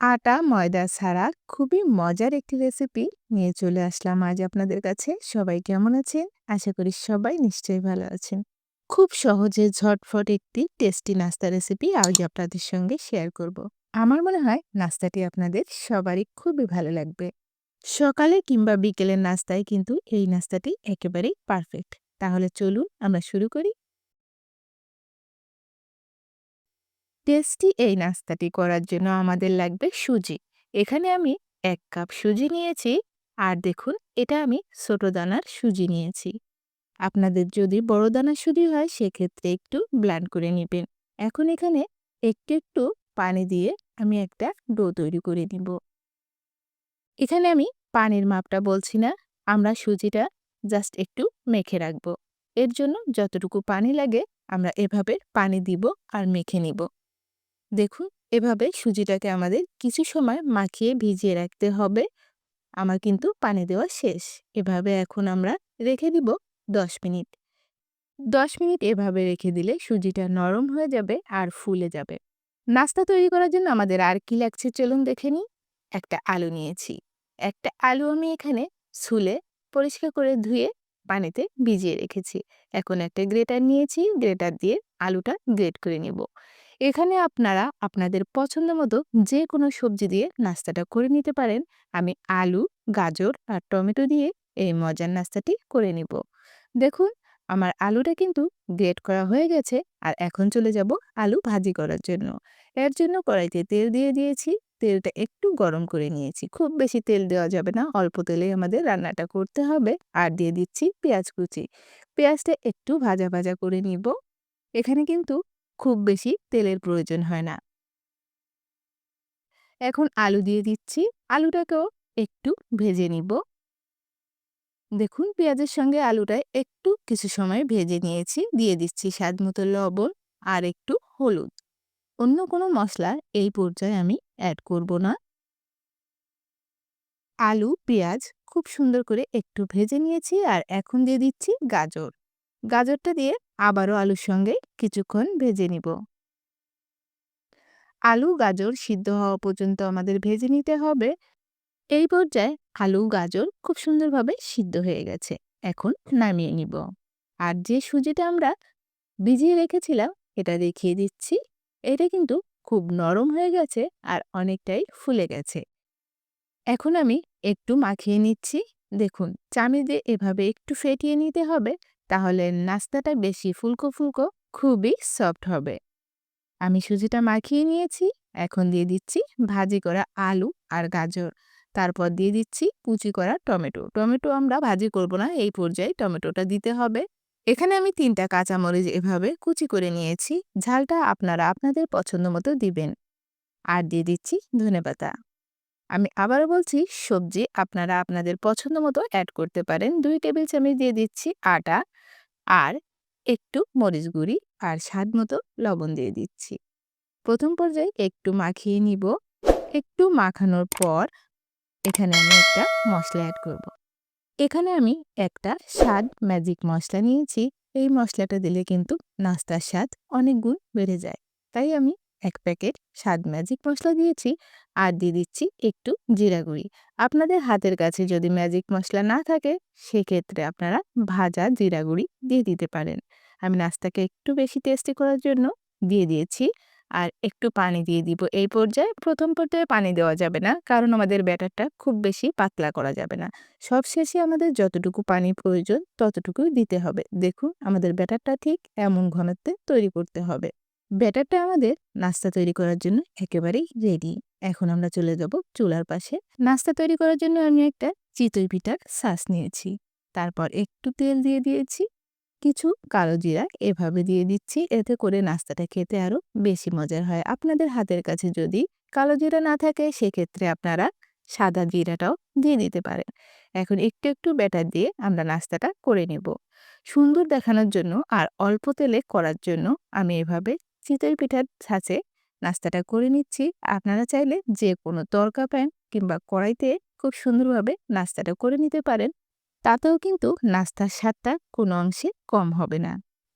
আটা, ময়দা ছাড়া খুবই মজার একটি রেসিপি নিয়ে চলে আসলাম আজ আপনাদের কাছে। সবাই কেমন আছেন? আশা করি সবাই নিশ্চয়ই ভালো আছেন। খুব সহজে ঝটফট একটি টেস্টি নাস্তা রেসিপি আজ আপনাদের সঙ্গে শেয়ার করব। আমার মনে হয় নাস্তাটি আপনাদের সবারই খুবই ভালো লাগবে। সকালে কিংবা বিকেলের নাস্তায় কিন্তু এই নাস্তাটি একেবারেই পারফেক্ট তাহলে চলুন আমরা শুরু করি। টেস্টি এই নাস্তাটি করার জন্য আমাদের লাগবে সুজি। এখানে আমি এক কাপ সুজি নিয়েছি, আর দেখুন, এটা আমি ছোট দানার সুজি নিয়েছি। আপনাদের যদি বড় দানার সুজি হয়, সেক্ষেত্রে একটু ব্ল্যান্ড করে নেবেন। এখন এখানে একটু একটু পানি দিয়ে আমি একটা ডো তৈরি করে নিব। এখানে আমি পানির মাপটা বলছি না, আমরা সুজিটা জাস্ট একটু মেখে রাখব। এর জন্য যতটুকু পানি লাগে, আমরা এভাবে পানি দিব আর মেখে নিব। দেখুন, এভাবে সুজিটাকে আমাদের কিছু সময় মাখিয়ে ভিজিয়ে রাখতে হবে। আমার কিন্তু পানি দেওয়া শেষ। এভাবে এখন আমরা রেখে দিব দশ মিনিট। দশ মিনিট এভাবে রেখে দিলে সুজিটা নরম হয়ে যাবে আর ফুলে যাবে। নাস্তা তৈরি করার জন্য আমাদের আর কি লাগছে চলুন দেখে নিই। একটা আলু নিয়েছি। একটা আলু আমি এখানে ছুলে পরিষ্কার করে ধুয়ে পানিতে ভিজিয়ে রেখেছি। এখন একটা গ্রেটার নিয়েছি। গ্রেটার দিয়ে আলুটা গ্রেট করে নেব। এখানে আপনারা আপনাদের পছন্দ মতো যে কোনো সবজি দিয়ে নাস্তাটা করে নিতে পারেন। আমি আলু, গাজর আর টমেটো দিয়ে এই মজার নাস্তাটি করে নিব। দেখুন, আমার আলুটা কিন্তু গ্রেট করা হয়ে গেছে আর এখন চলে যাব আলু ভাজি করার জন্য। এর জন্য কড়াইতে তেল দিয়ে দিয়েছি। তেলটা একটু গরম করে নিয়েছি। খুব বেশি তেল দেওয়া যাবে না। অল্প তেলেই আমাদের রান্নাটা করতে হবে। আর দিয়ে দিচ্ছি পেঁয়াজ কুচি। পেঁয়াজটা একটু ভাজা ভাজা করে নিব। এখানে কিন্তু খুব বেশি তেলের প্রয়োজন হয় না। এখন আলু দিয়ে দিচ্ছি। আলুটাকেও একটু ভেজে নিব। দেখুন, পেঁয়াজের সঙ্গে আলুটা একটু কিছু সময় ভেজে নিয়েছি। দিয়ে দিচ্ছি স্বাদ মতো লবণ আর একটু হলুদ। অন্য কোনো মশলা এই পর্যায়ে আমি অ্যাড করব না। আলু, পেঁয়াজ খুব সুন্দর করে একটু ভেজে নিয়েছি আর এখন দিয়ে দিচ্ছি গাজর। গাজরটা দিয়ে আবারও আলুর সঙ্গে কিছুক্ষণ ভেজে নিব। আলু, গাজর সিদ্ধ হওয়া পর্যন্ত আমাদের ভেজে নিতে হবে। এই পর্যায়ে আলু, গাজর খুব সুন্দরভাবে সিদ্ধ হয়ে গেছে। এখন নামিয়ে নিব। আর যে সুজিটা আমরা ভিজিয়ে রেখেছিলাম, এটা দেখিয়ে দিচ্ছি। এটা কিন্তু খুব নরম হয়ে গেছে আর অনেকটাই ফুলে গেছে। এখন আমি একটু মাখিয়ে নিচ্ছি। দেখুন চামি দিয়ে এভাবে একটু ফেটিয়ে নিতে হবে। তাহলে নাস্তাটা বেশি ফুলকো ফুলকো, খুবই সফট হবে। আমি সুজিটা মাখিয়ে নিয়েছি, এখন দিয়ে দিচ্ছি ভাজি করা আলু আর গাজর। তারপর দিয়ে দিচ্ছি কুচি করা টমেটো। টমেটো আমরা ভাজি করব না, এই পর্যায়ে টমেটোটা দিতে হবে। এখানে আমি তিনটা কাঁচামরিচ এভাবে কুচি করে নিয়েছি, ঝালটা আপনারা আপনাদের পছন্দ মতো দিবেন। আর দিয়ে দিচ্ছি ধনে পাতা। আমি আবারও বলছি, সবজি আপনারা আপনাদের পছন্দ মতো অ্যাড করতে পারেন। দুই টেবিল চামচ দিয়ে দিচ্ছি আটা আর একটু মরিচ গুঁড়ি আর স্বাদ মতো লবণ দিয়ে দিচ্ছি। প্রথম পর্যায়ে একটু মাখিয়ে নিব। একটু মাখানোর পর এখানে আমি একটা মশলা অ্যাড করব। এখানে আমি একটা স্বাদ ম্যাজিক মশলা নিয়েছি। এই মশলাটা দিলে কিন্তু নাস্তার স্বাদ অনেক গুণ বেড়ে যায়। তাই আমি এক প্যাকেট স্বাদ ম্যাজিক মশলা দিয়েছি। আর দিয়ে দিচ্ছি একটু জিরা গুঁড়ি। আপনাদের হাতের কাছে যদি ম্যাজিক মশলা না থাকে, সেক্ষেত্রে আপনারা ভাজা জিরা গুঁড়ি দিয়ে দিতে পারেন। আমি নাস্তাকে একটু বেশি টেস্টি করার জন্য দিয়ে দিয়েছি। আর একটু পানি দিয়ে দিব। এই পর্যায়ে প্রথম পর্যায়ে পানি দেওয়া যাবে না, কারণ আমাদের ব্যাটারটা খুব বেশি পাতলা করা যাবে না। সব শেষে আমাদের যতটুকু পানি প্রয়োজন, ততটুকুই দিতে হবে। দেখুন, আমাদের ব্যাটারটা ঠিক এমন ঘনত্বে তৈরি করতে হবে। ব্যাটারটা আমাদের নাস্তা তৈরি করার জন্য একেবারেই রেডি এখন আমরা চলে যাব চুলার পাশে। নাস্তা তৈরি করার জন্য আমি একটা চিতই পিঠার শ্বাস নিয়েছি। তারপর একটু তেল দিয়ে দিয়েছি। কিছু কালো জিরা এভাবে দিয়ে দিচ্ছি, এতে করে নাস্তাটা খেতে আরও বেশি মজার হয়। আপনাদের হাতের কাছে যদি কালো জিরা না থাকে, সেক্ষেত্রে আপনারা সাদা জিরাটাও দিয়ে দিতে পারেন। এখন একটু একটু ব্যাটার দিয়ে আমরা নাস্তাটা করে নেব। সুন্দর দেখানোর জন্য আর অল্প তেলে করার জন্য আমি এভাবে চিতই পিঠার ছাঁচে নাস্তাটা করে নিচ্ছি। আপনারা চাইলে যে কোনো তরকা প্যান কিংবা কড়াইতে খুব সুন্দরভাবে নাস্তাটা করে নিতে পারেন। তাতেও কিন্তু নাস্তার স্বাদটা কোনো অংশে কম হবে না।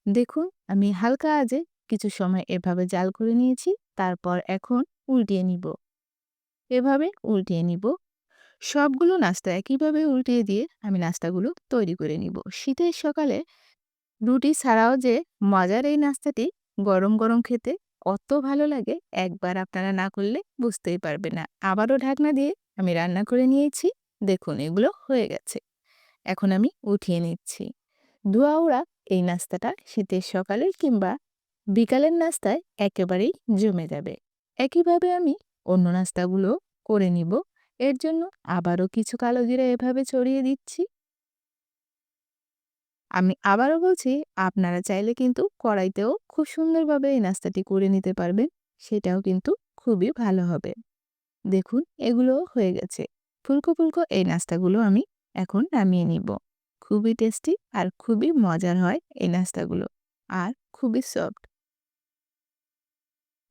দেখুন, আমি হালকা আজে কিছু সময় এভাবে জাল করে নিয়েছি, তারপর এখন উল্টিয়ে নিব। এভাবে উল্টিয়ে নিব। সবগুলো নাস্তা একইভাবে উল্টিয়ে দিয়ে আমি নাস্তাগুলো তৈরি করে নিব। শীতের সকালে রুটি ছাড়াও যে মজার এই নাস্তাটি গরম গরম খেতে কত ভালো লাগে একবার আপনারা না করলে বুঝতেই পারবে না। আবারও ঢাকনা দিয়ে আমি রান্না করে নিয়েছি। দেখুন, এগুলো হয়ে গেছে। এখন আমি উঠিয়ে নিচ্ছি। ধোয়া এই নাস্তাটা শীতের সকালে কিংবা বিকালের নাস্তায় একেবারেই জমে যাবে। একইভাবে আমি অন্য নাস্তাগুলো করে নিব। এর জন্য আবারও কিছু কালো জিরা এভাবে ছড়িয়ে দিচ্ছি। আমি আবারও বলছি, আপনারা চাইলে কিন্তু কড়াইতেও খুব সুন্দরভাবে এই নাস্তাটি করে নিতে পারবেন। সেটাও কিন্তু খুবই ভালো হবে। দেখুন, এগুলো হয়ে গেছে। ফুলকো ফুলকো এই নাস্তাগুলো আমি এখন নামিয়ে নিব। খুবই টেস্টি আর খুবই মজার হয় এই নাস্তাগুলো আর খুবই সফট।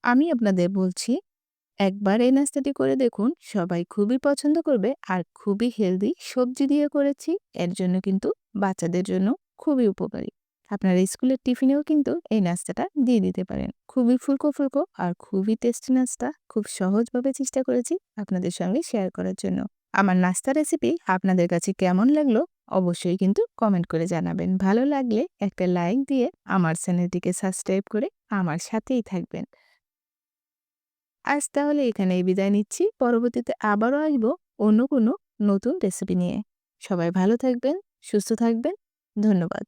আমি আপনাদের বলছি, একবার এই নাস্তাটি করে দেখুন, সবাই খুবই পছন্দ করবে আর খুবই হেলদি সবজি দিয়ে করেছি। এর জন্য কিন্তু বাচ্চাদের জন্য খুবই উপকারী। আপনারা স্কুলের টিফিনেও কিন্তু এই নাস্তাটা দিয়ে দিতে পারেন। খুবই ফুলকো ফুলকো আর খুবই টেস্টি নাস্তা। খুব সহজভাবে চেষ্টা করেছি আপনাদের সঙ্গে শেয়ার করার জন্য। আমার নাস্তা রেসিপি আপনাদের কাছে কেমন লাগল অবশ্যই কিন্তু কমেন্ট করে জানাবেন। ভালো লাগলে একটা লাইক দিয়ে আমার চ্যানেলটিকে সাবস্ক্রাইব করে আমার সাথেই থাকবেন। আজ তাহলে এখানেই বিদায় নিচ্ছি। পরবর্তীতে আবারও আসব অন্য কোনো নতুন রেসিপি নিয়ে। সবাই ভালো থাকবেন, সুস্থ থাকবেন। ধন্যবাদ।